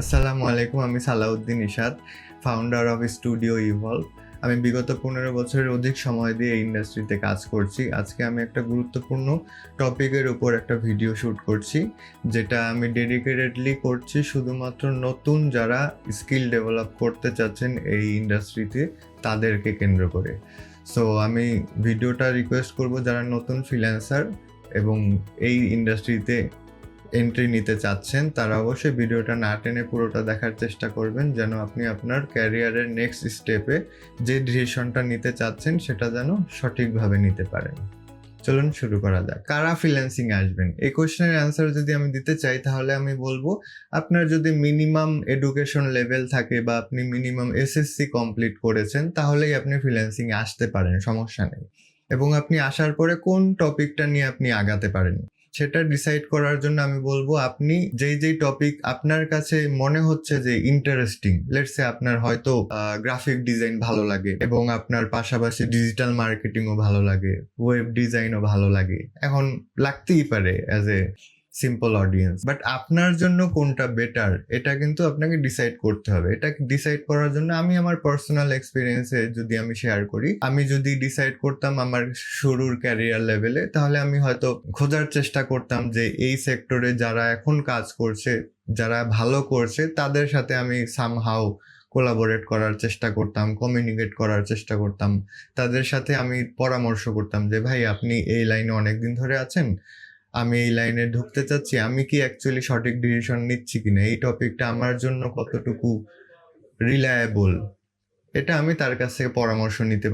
আসসালামু আলাইকুম, আমি Salauddin Ishad founder of Studio Evolve আমি বিগত পনেরো বছরের অধিক সময় দিয়ে এই ইন্ডাস্ট্রিতে কাজ করছি। আজকে আমি একটা গুরুত্বপূর্ণ টপিকের উপর একটা ভিডিও শ্যুট করছি, যেটা আমি ডেডিকেটেডলি করছি শুধুমাত্র নতুন যারা স্কিল ডেভেলপ করতে চাচ্ছেন এই ইন্ডাস্ট্রিতে তাদেরকে কেন্দ্র করে। সো আমি ভিডিওটা রিকোয়েস্ট করব যারা নতুন ফ্রিল্যান্সার এবং এই ইন্ডাস্ট্রিতে এন্ট্রি নিতে চাচ্ছেন, তারা অবশ্যই ভিডিওটা না টেনে পুরোটা দেখার চেষ্টা করবেন, যেন আপনি আপনার ক্যারিয়ারের নেক্সট স্টেপে যে ডিসিশনটা নিতে চাচ্ছেন, সেটা যেন সঠিকভাবে নিতে পারেন। চলুন শুরু করা যাক। কারা ফ্রিল্যান্সিং আসবেন? এই কোশ্চেনের অ্যান্সার যদি আমি দিতে চাই, তাহলে আমি বলব, আপনার যদি মিনিমাম এডুকেশন লেভেল থাকে বা আপনি মিনিমাম এসএসসি কমপ্লিট করেছেন, তাহলেই আপনি ফ্রিল্যান্সিং আসতে পারেন, সমস্যা নেই। এবং আপনি আসার পরে কোন টপিকটা নিয়ে আপনি আগাতে পারেন? সেটা ডিসাইড করার জন্য আমি বলব, আপনি যেই যেই টপিক আপনার কাছে মনে হচ্ছে যে ইন্টারেস্টিং লেটসে আপনার হয়তো গ্রাফিক ডিজাইন ভালো লাগে এবং আপনার পাশাপাশি ডিজিটাল মার্কেটিংও ভালো লাগে ওয়েব ডিজাইনও ভালো লাগে, এখন লাগতেই পারে as a simple audience but আপনার জন্য কোনটা বেটার এটা কিন্তু আপনাকে ডিসাইড করতে হবে। এটা ডিসাইড করার জন্য আমি আমার পার্সোনাল এক্সপিরিয়েন্সে যদি আমি শেয়ার করি, আমি যদি ডিসাইড করতাম আমার শুরুর ক্যারিয়ার লেভেলে তাহলে আমি হয়তো খোঁজার চেষ্টা করতাম যে এই সেক্টরে যারা এখন কাজ করছে, যারা ভালো করছে, তাদের সাথে আমি সামহাও কোলাবোরেট করার চেষ্টা করতাম কমিউনিকেট করার চেষ্টা করতাম। তাদের সাথে আমি পরামর্শ করতাম যে, ভাই, আপনি এই লাইনে অনেকদিন ধরে আছেন আমি এই লাইনে ঢুকতে চাচ্ছি, আমি কি অ্যাকচুয়ালি সঠিক ডিসিশন নিচ্ছি কিনা? এই টপিকটা আমার জন্য কতটুকু রিলায়েবল এটা আমি তার কাছ থেকে পরামর্শ নিতে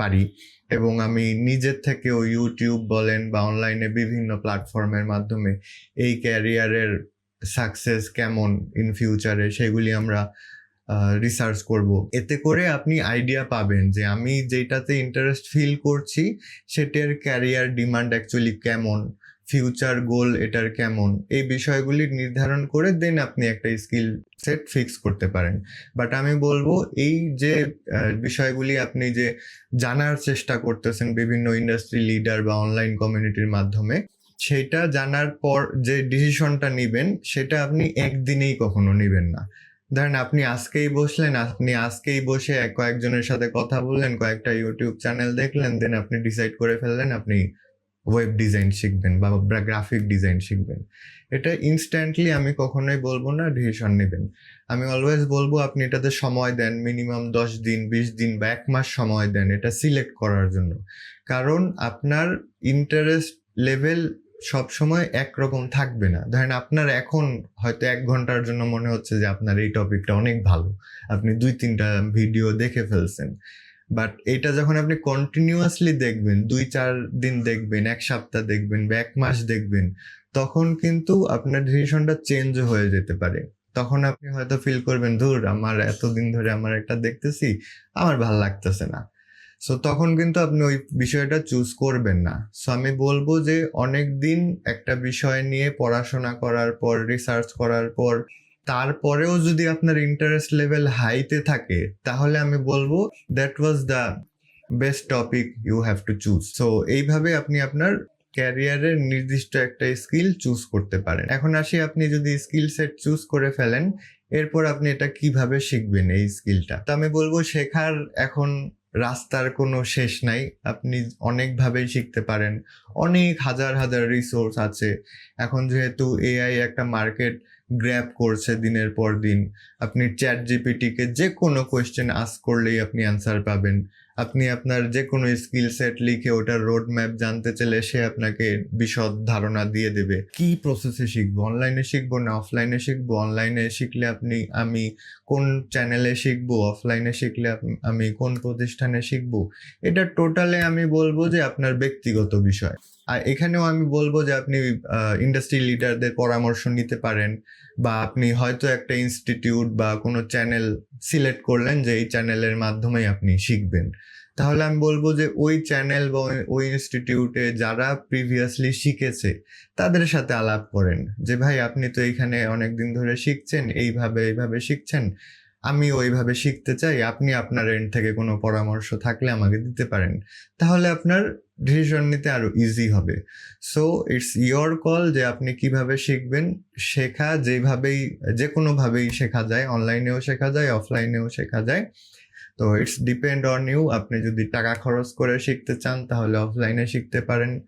পারি। এবং আমি নিজের থেকেও ইউটিউব বলেন বা অনলাইনে বিভিন্ন প্ল্যাটফর্মের মাধ্যমে এই ক্যারিয়ারের সাকসেস কেমন ইন ফিউচারে সেগুলি আমরা রিসার্চ করব। এতে করে আপনি আইডিয়া পাবেন যে আমি যেটাতে ইন্টারেস্ট ফিল করছি, সেটার ক্যারিয়ার ডিমান্ড অ্যাকচুয়ালি কেমন? ফিউচার গোল এটার কেমন? এই বিষয়গুলি নির্ধারণ করে দেন আপনি একটা স্কিল সেট ফিক্স করতে পারেন। বাট আমি বলব, এই যে বিষয়গুলি আপনি যে জানার চেষ্টা করতেছেন বিভিন্ন ইন্ডাস্ট্রি লিডার বা অনলাইন কমিউনিটির মাধ্যমে, সেটা জানার পর যে ডিসিশনটা নেবেন, সেটা আপনি একদিনেই কখনো নেবেন না। ধরেন আপনি আজকেই বসলেন, আপনি আজকেই বসে কয়েকজনের সাথে কথা বললেন, কয়েকটা ইউটিউব চ্যানেল দেখলেন দেন আপনি ডিসাইড করে ফেললেন, আপনি ওয়েব ডিজাইন শিখবেন বা গ্রাফিক ডিজাইন শিখবেন। এটা ইনস্ট্যান্টলি আমি কখনোই বলব না ডিসিশন নেবেন। আমি অলওয়েজ বলব, আপনি এটাতে সময় দেন মিনিমাম দশ দিন, বিশ দিন বা এক মাস সময় দেন এটা সিলেক্ট করার জন্য। কারণ আপনার ইন্টারেস্ট লেভেল সব সময় একরকম থাকবে না। ধরেন আপনার এখন হয়তো এক ঘণ্টার জন্য মনে হচ্ছে যে আপনার এই টপিকটা অনেক ভালো। আপনি দুই তিনটা ভিডিও দেখে ফেলছেন। বাট এটা যখন আপনি কন্টিনিউয়াসলি দেখবেন, দুই চার দিন দেখবেন, এক সপ্তাহ দেখবেন বা এক মাস দেখবেন, তখন কিন্তু আপনার ডিসিশনটা চেঞ্জ হয়ে যেতে পারে। তখন আপনি হয়তো ফিল করবেন, ধুর, আমার এতদিন ধরে আমার একটা দেখতেছি, আমার ভালো লাগতেছে না। সো তখন কিন্তু আপনি ওই বিষয়টা চুজ করবেন না। সো আমি বলব যে অনেক দিন একটা বিষয় নিয়ে পড়াশোনা করার পর রিসার্চ করার পর তারপরেও যদি আপনার ইন্টারেস্ট লেভেল হাইতে থাকে, তাহলে আমি বলব that was the best topic you have to choose so এইভাবে আপনি আপনার ক্যারিয়ারের নির্দিষ্ট একটা স্কিল চুজ করতে পারেন। এখন আসি আপনি যদি স্কিল সেট চুজ করে ফেলেন, এরপর আপনি এটা কীভাবে শিখবেন এই স্কিলটা তো আমি বলব শেখার এখন রাস্তার কোনো শেষ নাই। আপনি অনেকভাবেই শিখতে পারেন। অনেক হাজার হাজার রিসোর্স আছে। এখন যেহেতু এআই একটা মার্কেট গ্র্যাব করছে দিনের পর দিন। আপনি চ্যাট জিপিটিকে যে কোনো কোয়েশ্চেন আস্ক করলেই আপনি অ্যান্সার পাবেন। আপনি আপনার যে কোনো স্কিল সেট লিখে ওটার রোড ম্যাপ জানতে চাইলে সে আপনাকে বিশদ ধারণা দিয়ে দেবে। কি প্রসেসে শিখব? অনলাইনে শিখব না অফলাইনে শিখব? অনলাইনে শিখলে আপনি, আমি কোন চ্যানেলে শিখব? অফলাইনে শিখলে আমি কোন প্রতিষ্ঠানে শিখব? এটা টোটালে আমি বলব যে আপনার ব্যক্তিগত বিষয়। আর এখানেও আমি বলব যে আপনি ইন্ডাস্ট্রি লিডারদের পরামর্শ নিতে পারেন বা আপনি হয়তো একটা ইনস্টিটিউট বা কোনো চ্যানেল সিলেক্ট করলেন যে এই চ্যানেলের মাধ্যমেই আপনি শিখবেন। তাহলে আমি বলব যে ওই চ্যানেল বা ওই- ইনস্টিটিউটে যারা প্রিভিয়াসলি শিখেছে, তাদের সাথে আলাপ করেন যে, ভাই, আপনি তো এখানে অনেক দিন ধরে শিখছেন, এইভাবে এইভাবে শিখছেন আমি ওইভাবে শিখতে চাই, আপনি আপনার এন্ড থেকে কোনো পরামর্শ থাকলে আমাকে দিতে পারেন। তাহলে আপনার ডিসিশন নিতে আরও ইজি হবে। সো ইটস ইয়োর কল যে আপনি কীভাবে শিখবেন, শেখা যেভাবেই যে কোনোভাবেই শেখা যায় অনলাইনেও শেখা যায় অফলাইনেও শেখা যায়। তো ইটস ডিপেন্ড অন ইউ আপনি যদি টাকা খরচ করে শিখতে চান, তাহলে অফলাইনে শিখতে পারেন।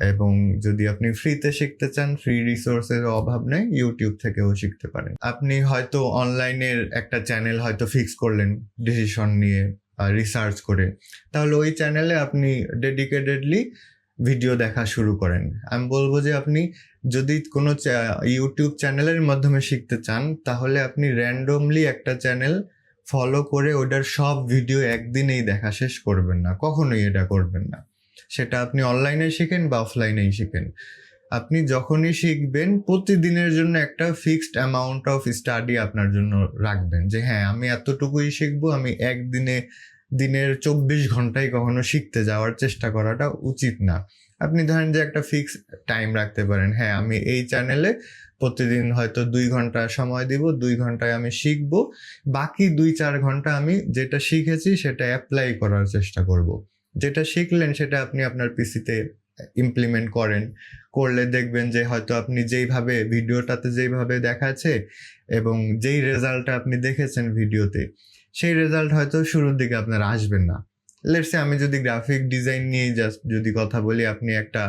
এবং যদি আপনি ফ্রিতে শিখতে চান ফ্রি রিসোর্সের অভাব নেই ইউটিউব থেকেও শিখতে পারেন। আপনি হয়তো অনলাইনের একটা চ্যানেল হয়তো ফিক্স করলেন ডিসিশন নিয়ে। রিসার্চ করে। তাহলে ওই চ্যানেলে আপনি ডেডিকেটেডলি ভিডিও দেখা শুরু করেন। আমি বলব যে আপনি যদি কোনো ইউটিউব চ্যানেলের মাধ্যমে শিখতে চান, তাহলে আপনি র্যান্ডমলি একটা চ্যানেল ফলো করে ওটার সব ভিডিও একদিনেই দেখা শেষ করবেন না। কখনোই এটা করবেন না। সেটা আপনি অনলাইনে শিখেন বা অফলাইনেই শিখেন। আপনি যখনই শিখবেন, প্রতিদিনের জন্য একটা ফিক্সড অ্যামাউন্ট অফ স্টাডি আপনার জন্য রাখবেন। যে হ্যাঁ আমি এতটুকুই শিখব, আমি একদিনে, দিনের চব্বিশ ঘন্টায় কখনো শিখতে যাওয়ার চেষ্টা করাটা উচিত না। আপনি ধরেন যে একটা ফিক্স টাইম রাখতে পারেন। হ্যাঁ আমি এই চ্যানেলে প্রতিদিন হয়তো দুই ঘণ্টা সময় দিব, দুই ঘন্টায় আমি শিখব। বাকি দুই, চার ঘণ্টা আমি যেটা শিখেছি, সেটা অ্যাপ্লাই করার চেষ্টা করব। যেটা শিখলেন, সেটা আপনি আপনার পিসিতে ইমপ্লিমেন্ট করেন। করলে দেখবেন যে হয়তো আপনি যেইভাবে ভিডিওটাতে যেইভাবে দেখাচ্ছে এবং যেই রেজাল্টটা আপনি দেখেছেন ভিডিওতে, সেই রেজাল্ট হয়তো শুরুর দিকে আপনার আসবেন না। লেটসে আমি যদি গ্রাফিক ডিজাইন নিয়ে জাস্ট যদি কথা বলি, আপনি একটা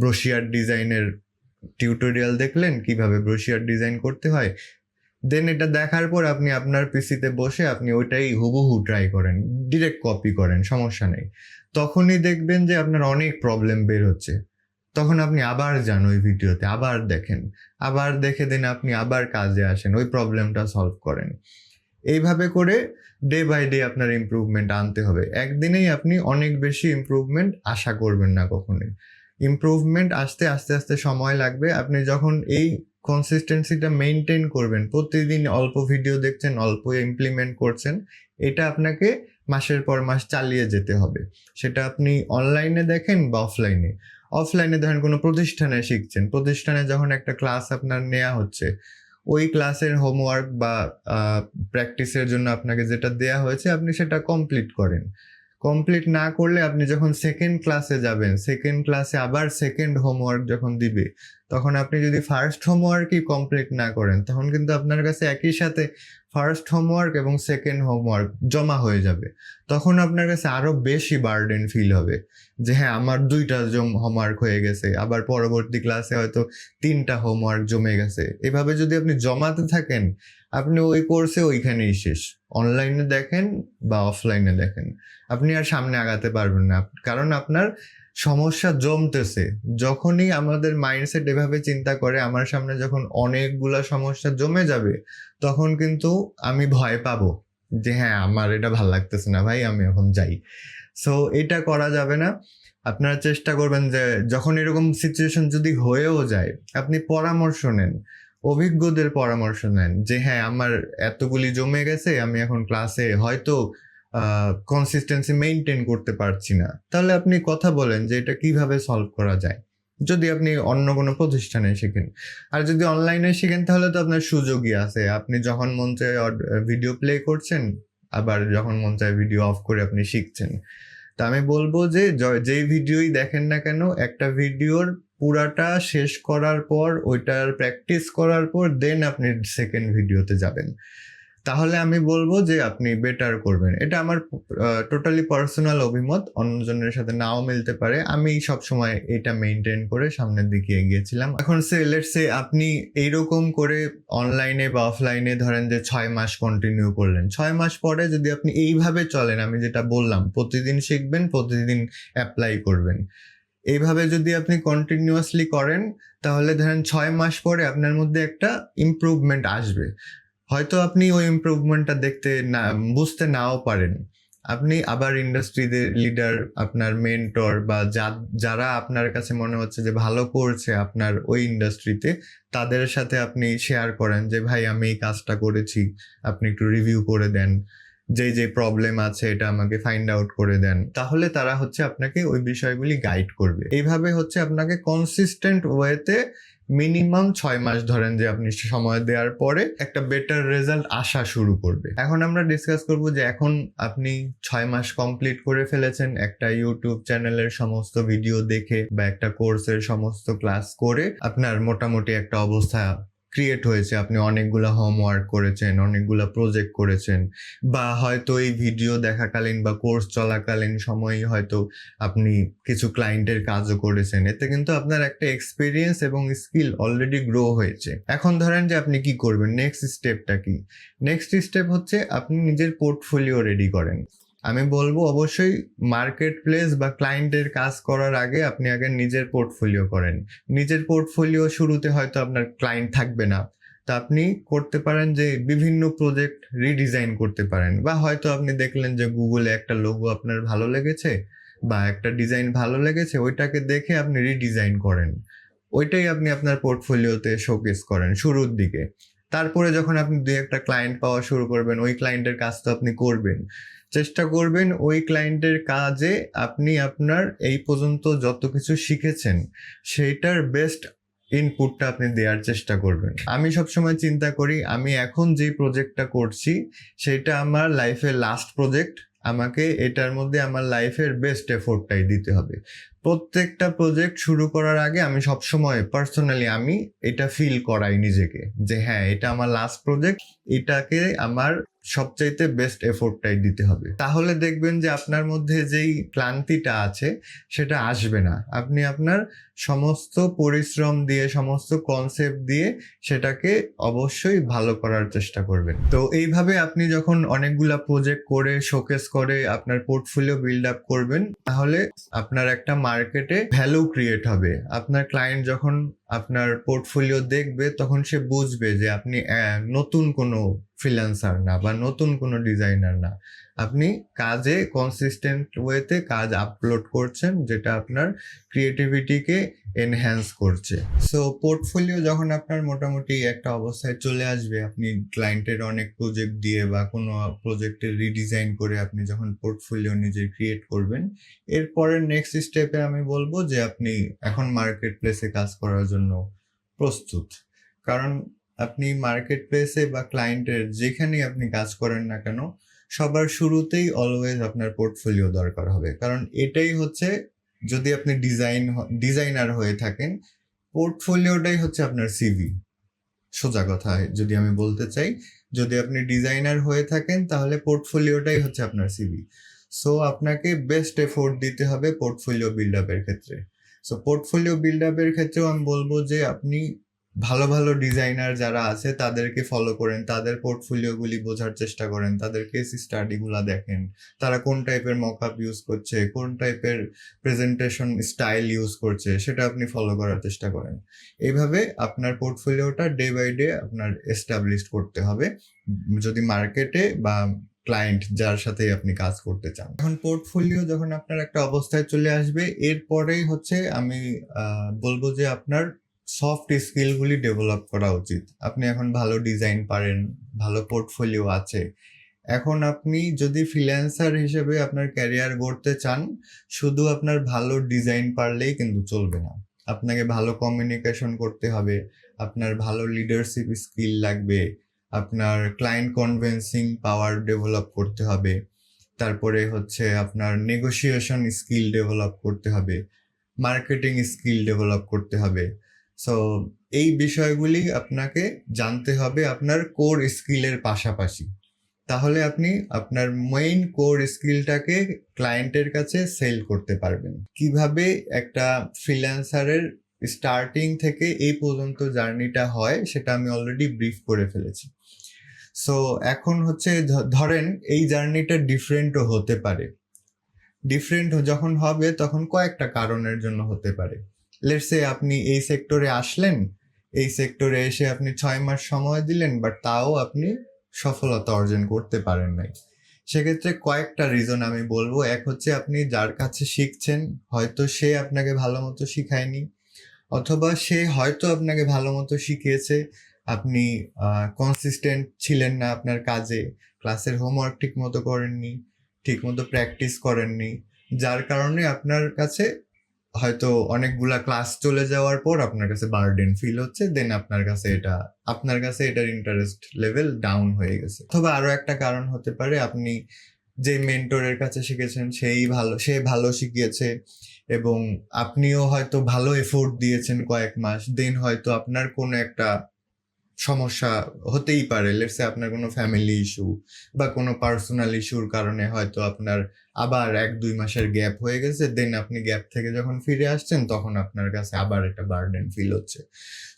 ব্রোশিয়ার ডিজাইনের টিউটোরিয়াল দেখলেন, কীভাবে ব্রোশিয়ার ডিজাইন করতে হয় দেন এটা দেখার পর আপনি আপনার পিসিতে বসে আপনি ওইটাই হুবহু ট্রাই করেন ডিরেক্ট কপি করেন, সমস্যা নেই। তখনই দেখবেন যে আপনার অনেক প্রবলেম বের হচ্ছে। তখন আপনি আবার যান ওই ভিডিওতে, আবার দেখেন। আবার দেখে দেন আপনি আবার কাজে আসেন, ওই প্রবলেমটা সলভ করেন। এইভাবে করে ডে বাই ডে আপনার ইমপ্রুভমেন্ট আনতে হবে। একদিনেই আপনি অনেক বেশি ইমপ্রুভমেন্ট আশা করবেন না কখনোই। ইমপ্রুভমেন্ট আসতে, আস্তে আস্তে সময় লাগবে। আপনি যখন এই কনসিস্টেন্সিটা মেনটেন করবেন, প্রতিদিন অল্প ভিডিও দেখছেন, অল্প ইমপ্লিমেন্ট করছেন, এটা আপনাকে মাসের পর মাস চালিয়ে যেতে হবে। সেটা আপনি অনলাইনে দেখেন বা অফলাইনে অফলাইনে ধরেন কোনো প্রতিষ্ঠানে শিখছেন, প্রতিষ্ঠানে যখন একটা ক্লাস আপনার নেওয়া হচ্ছে, ওই ক্লাসের হোমওয়ার্ক বা প্র্যাকটিসের জন্য আপনাকে যেটা দেয়া হয়েছে, আপনি সেটা কমপ্লিট করেন। কমপ্লিট না করলে আপনি যখন সেকেন্ড ক্লাসে যাবেন সেকেন্ড ক্লাসে আবার সেকেন্ড হোমওয়ার্ক যখন দিবে, তখন আপনি যদি ফার্স্ট হোমওয়ার্কই কমপ্লিট না করেন, তখন কিন্তু আপনার কাছে একই সাথে ফার্স্ট হোমওয়ার্ক এবং সেকেন্ড হোমওয়ার্ক জমা হয়ে যাবে। তখন আপনার কাছে আরও বেশি বার্ডেন ফিল হবে যে হ্যাঁ আমার দুইটা জম হোমওয়ার্ক হয়ে গেছে, আবার পরবর্তী ক্লাসে হয়তো তিনটা হোমওয়ার্ক জমে গেছে। এভাবে যদি আপনি জমাতে থাকেন, আপনি ওই কোর্সে ওইখানেই শেষ। অনলাইনে দেখেন বা অফলাইনে দেখেন। আপনি আর সামনে আগাতে পারবেন না। কারণ আপনার সমস্যা জমতেছে। যখনই আমাদের মাইন্ডসেট এভাবে চিন্তা করে, আমার সামনে যখন অনেকগুলা সমস্যা জমে যাবে, তখন কিন্তু আমি ভয় পাবো যে হ্যাঁ আমার এটা ভালো লাগতেছে না ভাই, আমি এখন যাই। সো এটা করা যাবে না। আপনারা চেষ্টা করবেন যে, যখন এরকম সিচুয়েশন যদি হয়েও যায়, আপনি পরামর্শ নেন। অভিজ্ঞদের পরামর্শ নেন যে হ্যাঁ আমার এতগুলি জমে গেছে, আমি এখন ক্লাসে হয়তো কনসিস্টেন্সি মেনটেন করতে পারছি না। তাহলে আপনি কথা বলেন যে এটা কীভাবে সলভ করা যায়। যদি আপনি অন্য কোনো প্রতিষ্ঠানে শেখেন। আর যদি অনলাইনে শেখেন, তাহলে তো আপনার সুযোগই আছে। আপনি যখন মন চায় ভিডিও প্লে করছেন, আবার যখন মন চায় ভিডিও অফ করে আপনি শিখছেন। তা আমি বলব যে যেই ভিডিওই দেখেন না কেন, একটা ভিডিওর পুরাটা শেষ করার পর, ওইটার প্র্যাকটিস করার পর দেন আপনি সেকেন্ড ভিডিওতে যাবেন। তাহলে আমি বলব যে আপনি বেটার করবেন। এটা আমার টোটালি পার্সোনাল অভিমত, অন্যজনের সাথে নাও মিলতে পারে। আমি সব সময় এটা মেনটেন করে সামনের দিকে এগিয়েছিলাম। এখন সে সে আপনি এইরকম করে অনলাইনে বা অফলাইনে ধরেন যে ছয় মাস কন্টিনিউ করলেন। ছয় মাস পরে যদি আপনি এইভাবে চলেন, আমি যেটা বললাম, প্রতিদিন শিখবেন, প্রতিদিন অ্যাপ্লাই করবেন। এইভাবে যদি আপনি কন্টিনিউয়াসলি করেন, তাহলে ধরেন ছয় মাস পরে আপনার মধ্যে একটা ইমপ্রুভমেন্ট আসবে। হয়তো আপনি ওই ইমপ্রুভমেন্টটা দেখতে না, বুঝতে নাও পারেন। আপনি আবার ইন্ডাস্ট্রিতে লিডার আপনার মেন্টর বা যারা আপনার কাছে মনে হচ্ছে যে ভালো করছে আপনার ওই ইন্ডাস্ট্রিতে তাদের সাথে আপনি শেয়ার করেন যে, ভাই, আমি এই কাজটা করেছি। আপনি একটু রিভিউ করে দেন। যে যে প্রবলেম আছে এটা আমাকে ফাইন্ড আউট করে দেন। তাহলে তারা হচ্ছে আপনাকে ওই বিষয়গুলি গাইড করবে। এইভাবে হচ্ছে আপনাকে কনসিস্টেন্ট ওয়েতে মিনিমাম ছয় মাস ধরেন যে আপনি সময় দেওয়ার পরে একটা বেটার রেজাল্ট আসা শুরু করবে। এখন আমরা ডিসকাস করব যে এখন আপনি ছয় মাস কমপ্লিট করে ফেলেছেন একটা ইউটিউব চ্যানেলের সমস্ত ভিডিও দেখে বা একটা কোর্সের সমস্ত ক্লাস করে আপনার মোটামুটি একটা অবস্থা ক্রিয়েট হয়েছে, আপনি অনেকগুলো হোমওয়ার্ক করেছেন, অনেকগুলো প্রজেক্ট করেছেন, বা হয়তো এই ভিডিও দেখাকালীন বা কোর্স চলাকালীন সময়ই হয়তো আপনি কিছু ক্লায়েন্টের কাজও করেছেন, এতে কিন্তু আপনার একটা এক্সপিরিয়েন্স এবং স্কিল অলরেডি গ্রো হয়েছে। এখন ধরেন যে আপনি কি করবেন নেক্সট স্টেপটা কি? নেক্সট স্টেপ হচ্ছে আপনি নিজের পোর্টফোলিও রেডি করেন। আমি বলব অবশ্যই মার্কেট প্লেস বা ক্লায়েন্টের কাজ করার আগে আপনি আগে নিজের পোর্টফোলিও করেন। নিজের পোর্টফোলিও শুরুতে হয়তো আপনার ক্লায়েন্ট থাকবে না। তা আপনি করতে পারেন যে বিভিন্ন প্রজেক্ট রিডিজাইন করতে পারেন। বা হয়তো আপনি দেখলেন যে গুগলে একটা লোগো আপনার ভালো লেগেছে বা একটা ডিজাইন ভালো লেগেছে, ওইটাকে দেখে আপনি রিডিজাইন করেন। ওইটাই আপনি আপনার পোর্টফোলিওতে শোকেস করেন শুরুর দিকে। তারপরে যখন আপনি দুই একটা ক্লায়েন্ট পাওয়া শুরু করবেন, ওই ক্লায়েন্টের কাজ তো আপনি করবেন। চেষ্টা করবেন ওই ক্লায়েন্টের কাজে আপনি আপনার এই পর্যন্ত যত কিছু শিখেছেন, সেইটার বেস্ট ইনপুটটা আপনি দেওয়ার চেষ্টা করবেন। আমি সবসময় চিন্তা করি, আমি এখন যে প্রজেক্টটা করছি, সেটা আমার লাইফের লাস্ট প্রজেক্ট আমাকে এটার মধ্যে আমার লাইফের বেস্ট এফোর্টটাই দিতে হবে। প্রত্যেকটা প্রজেক্ট শুরু করার আগে আমি সবসময় পার্সোনালি আমি এটা ফিল করাই নিজেকে, যে হ্যাঁ এটা আমার লাস্ট প্রজেক্ট এটাকে আমার সবচাইতে বেস্ট এফোর্টটাই দিতে হবে। তাহলে দেখবেন যে আপনার মধ্যে যেই ক্লান্তিটা আছে, সেটা আসবে না। আপনি আপনার সমস্ত পরিশ্রম দিয়ে, সমস্ত কনসেপ্ট দিয়ে সেটাকে অবশ্যই ভালো করার চেষ্টা করবেন। তো এইভাবে আপনি যখন অনেকগুলা প্রজেক্ট করে শোকেস করে আপনার পোর্টফোলিও বিল্ড আপ করবেন, তাহলে আপনার একটা মার্কেটে ভ্যালু ক্রিয়েট হবে। আপনার ক্লায়েন্ট যখন আপনার পোর্টফোলিও দেখবে, তখন সে বুঝবে যে আপনি নতুন কোনো ফ্রিল্যান্সার না বা নতুন কোনো ডিজাইনার না। আপনি কাজে কনসিস্টেন্ট ওয়েতে কাজ আপলোড করছেন, যেটা আপনার ক্রিয়েটিভিটিকে এনহ্যান্স করছে। সো পোর্টফোলিও যখন আপনার মোটামুটি একটা অবস্থায় চলে আসবে, আপনি ক্লায়েন্টের অনেক প্রজেক্ট দিয়ে বা কোনো প্রজেক্টের রিডিজাইন করে আপনি যখন পোর্টফোলিও নিজে ক্রিয়েট করবেন, এরপরে নেক্সট স্টেপে আমি বলব যে আপনি এখন মার্কেট প্লেসে কাজ করার জন্য প্রস্তুত। কারণ আপনি মার্কেট প্লেসে বা ক্লায়েন্টের যেখানেই আপনি কাজ করেন না কেন সবার শুরুতেই অলওয়েজ আপনার পোর্টফোলিও দরকার হবে। কারণ এটাই হচ্ছে, যদি আপনি ডিজাইন ডিজাইনার হয়ে থাকেন পোর্টফোলিওটাই হচ্ছে আপনার সিভি সোজা কথা, যদি আমি বলতে চাই, যদি আপনি ডিজাইনার হয়ে থাকেন, তাহলে পোর্টফোলিওটাই হচ্ছে আপনার সিভি সো আপনাকে বেস্ট এফোর্ট দিতে হবে পোর্টফোলিও বিল্ড আপের ক্ষেত্রে। সো পোর্টফোলিও বিল্ড আপের ক্ষেত্রেও আমি বলব যে, আপনি ভালো ভালো ডিজাইনার যারা আছে, তাদেরকে ফলো করেন, তাদের পোর্টফোলিওগুলি বোঝার চেষ্টা করেন, তাদের কেস স্টাডিগুলো দেখেন, তারা কোন টাইপের মকআপ ইউজ করছে, কোন টাইপের প্রেজেন্টেশন স্টাইল ইউজ করছে, সেটা আপনি ফলো করার চেষ্টা করেন। এইভাবে আপনার পোর্টফোলিওটা ডে বাই ডে আপনার এস্টাবলিশ করতে হবে, যদি মার্কেটে বা ক্লায়েন্ট যার সাথে আপনি কাজ করতে চান। এখন পোর্টফোলিও যখন আপনার একটা অবস্থায় চলে আসবে, এরপরেই হচ্ছে আমি বলব যে আপনার সফট স্কিলগুলি ডেভেলপ করা উচিত। আপনি এখন ভালো ডিজাইন পারেন, ভালো পোর্টফোলিও আছে। এখন আপনি যদি ফ্রিল্যান্সার হিসেবে আপনার ক্যারিয়ার গড়তে চান, শুধু আপনার ভালো ডিজাইন পারলেই কিন্তু চলবে না। আপনাকে ভালো কমিউনিকেশন করতে হবে, আপনার ভালো লিডারশিপ স্কিল লাগবে, আপনার ক্লায়েন্ট কনভেন্সিং পাওয়ার ডেভেলপ করতে হবে, তারপরে হচ্ছে আপনার নেগোসিয়েশন স্কিল ডেভেলপ করতে হবে মার্কেটিং স্কিল ডেভেলপ করতে হবে। সো এই বিষয়গুলি আপনাকে জানতে হবে আপনার কোর স্কিলের পাশাপাশি। তাহলে আপনি আপনার মেইন কোর স্কিলটাকে ক্লায়েন্টের কাছে সেল করতে পারবেন। কীভাবে একটা ফ্রিল্যান্সারের স্টার্টিং থেকে এই পর্যন্ত জার্নিটা হয়, সেটা আমি অলরেডি ব্রিফ করে ফেলেছি। সো এখন হচ্ছে ধরেন এই জার্নিটা ডিফারেন্টও হতে পারে। ডিফারেন্ট যখন হবে, তখন কয়েকটা কারণের জন্য হতে পারে। লেটসে আপনি এই সেক্টরে আসলেন, এই সেক্টরে এসে আপনি ছয় মাস সময় দিলেন বাট তাও আপনি সফলতা অর্জন করতে পারেন নাই। সেক্ষেত্রে কয়েকটা রিজন আমি বলব। এক হচ্ছে আপনি যার কাছে শিখছেন, হয়তো সে আপনাকে ভালো মতো শিখায়নি, অথবা সে হয়তো আপনাকে ভালো মতো শিখিয়েছে। আপনি কনসিস্টেন্ট ছিলেন না আপনার কাজে ক্লাসের হোমওয়ার্ক ঠিক মতো করেননি ঠিক মতো প্র্যাকটিস করেননি, যার কারণে আপনার কাছে হয়তো অনেকগুলা ক্লাস চলে যাওয়ার পর আপনার কাছে বার্ডেন ফিল হচ্ছে দেন আপনার কাছে এটা, আপনার কাছে এটার ইন্টারেস্ট লেভেল ডাউন হয়ে গেছে। অথবা আরও একটা কারণ হতে পারে, আপনি যে মেন্টরের কাছে শিখেছেন, সেই ভালো, সে ভালো শিখিয়েছে এবং আপনিও হয়তো ভালো এফোর্ট দিয়েছেন কয়েক মাস দেন হয়তো আপনার কোনো একটা সমস্যা হতেই পারে। লেটসে আপনার কোনো ফ্যামিলি ইস্যু বা কোনো পার্সোনাল ইস্যুর কারণে হয়তো আপনার আবার এক, দুই মাসের গ্যাপ হয়ে গেছে দেন আপনি গ্যাপ থেকে যখন ফিরে আসছেন, তখন আপনার কাছে আবার একটা বার্ডেন ফিল হচ্ছে।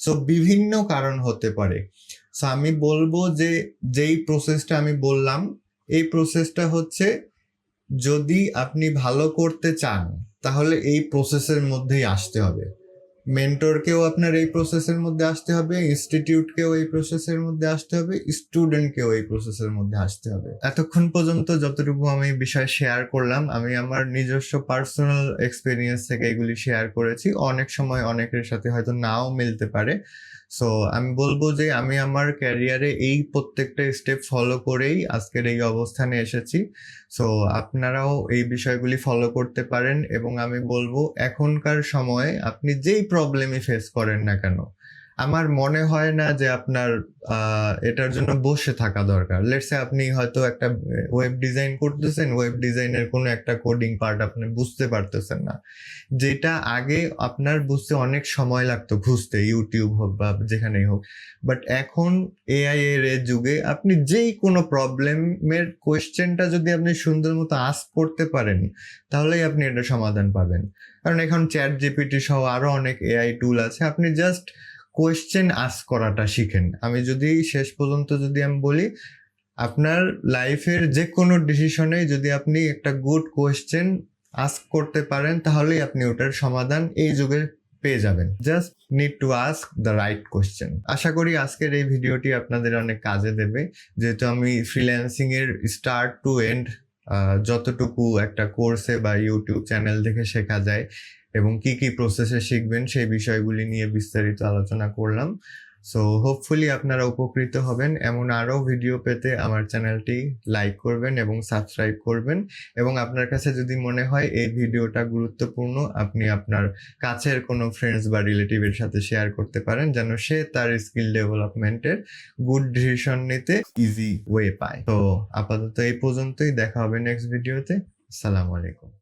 সো বিভিন্ন কারণ হতে পারে। সো আমি বলব যে, যেই প্রসেসটা আমি বললাম, এই প্রসেসটা হচ্ছে যদি আপনি ভালো করতে চান, তাহলে এই প্রসেসের মধ্যেই আসতে হবে। মেন্টরকেও আপনার এই প্রসেসের মধ্যে আসতে হবে ইনস্টিটিউটকেও এই প্রসেসের মধ্যে আসতে হবে স্টুডেন্টকেও এই প্রসেসের মধ্যে আসতে হবে। এতক্ষণ পর্যন্ত যতটুকু আমি বিষয় শেয়ার করলাম, আমি আমার নিজস্ব পার্সোনাল এক্সপিরিয়েন্স থেকে এগুলি শেয়ার করেছি। অনেক সময় অনেকের সাথে হয়তো নাও মিলতে পারে। সো আমি বলব যে আমি আমার ক্যারিয়ারে এই প্রত্যেকটা স্টেপ ফলো করেই আজকের এই অবস্থানে এসেছি। সো আপনারাও এই বিষয়গুলি ফলো করতে পারেন এবং আমি বলব এখনকার সময়ে আপনি যেই প্রবলেমই ফেস করেন না কেন আমার মনে হয় না যে আপনার এটার জন্য বসে থাকা দরকার। লেটসে আপনি হয়তো একটা ওয়েব ডিজাইন করতেছেন ওয়েব ডিজাইনের কোনো একটা কোডিং পার্ট আপনি বুঝতে পারতেছেন না। যেটা আগে আপনার বুঝতে অনেক সময় লাগতো বুঝতে ইউটিউব হোক বা যেখানেই হোক। বাট এখন এআই এর যুগে আপনি যেই কোনো প্রবলেমের কোয়েশ্চেনটা যদি আপনি সুন্দর মতো আস্ক করতে পারেন, তাহলেই আপনি এটা সমাধান পাবেন। কারণ এখন চ্যাট জিপিটি সহ আরও অনেক এআই টুল আছে। আপনি জাস্ট কোয়েশ্চেন আস্ক করাটা শিখেন। আমি যদি শেষ পর্যন্ত যদি আমি বলি, আপনার লাইফের যে কোনো ডিসিশনে যদি আপনি একটা গুড কোয়েশ্চেন আস্ক করতে পারেন, তাহলেই আপনি ওটার সমাধান এই যুগে পেয়ে যাবেন। Just need to ask the right question আশা করি আজকের এই ভিডিওটি আপনাদের অনেক কাজে দেবে। যেহেতু আমি ফ্রিল্যান্সিং এর স্টার্ট টু এন্ড যতটুকু একটা কোর্সে বা ইউটিউব চ্যানেল দেখে শেখা যায় এবং কি কি প্রসেসে শিখবেন সেই বিষয়গুলি নিয়ে বিস্তারিত আলোচনা করলাম। সো হোপফুলি আপনারা উপকৃত হবেন। এমন আরও ভিডিও পেতে আমার চ্যানেলটি লাইক করবেন এবং সাবস্ক্রাইব করবেন। এবং আপনার কাছে যদি মনে হয় এই ভিডিওটা গুরুত্বপূর্ণ, আপনি আপনার কাছের কোনো ফ্রেন্ডস বা রিলেটিভের সাথে শেয়ার করতে পারেন যেন সে তার স্কিল ডেভেলপমেন্টের গুড ডিসিশন নিতে ইজি ওয়ে পায়। তো, আপাতত এই পর্যন্তই। দেখা হবে নেক্সট ভিডিওতে আসসালামু আলাইকুম।